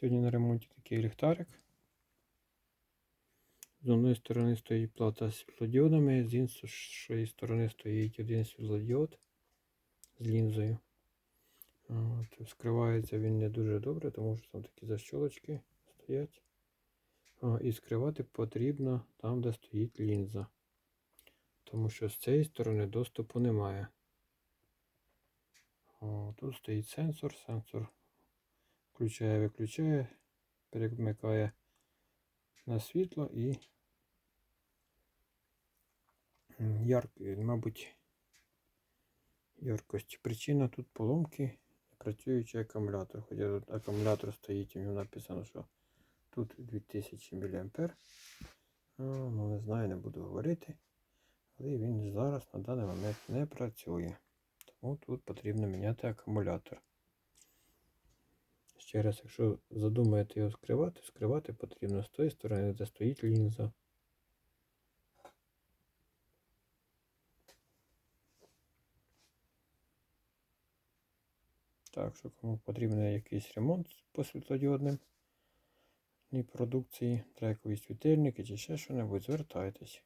Сьогодні на ремонті такий ліхтарик. З одної сторони стоїть плата з світлодіодами, з іншої сторони стоїть один світлодіод з лінзою. От, вскривається він не дуже добре, тому що там такі защолочки стоять. А, і скривати потрібно там, де стоїть лінза. Тому що з цієї сторони доступу немає. О, тут стоїть сенсор, сенсор включає, виключає, перемикає на світло і м, ярк, мабуть, яркость. Причина тут поломки працюючий акумулятор. Хоча тут акумулятор стоїть, і в ньому написано, що тут 2000 мА. Ну, не знаю, не буду говорити. Але він зараз на даний момент не працює. Тому тут потрібно міняти акумулятор. Ще раз, якщо задумаєте його скривати, скривати потрібно з тої сторони, де стоїть лінза. Так що кому потрібен якийсь ремонт по світлодіодним продукції, треба якийсь світильник чи ще що-небудь, звертайтесь.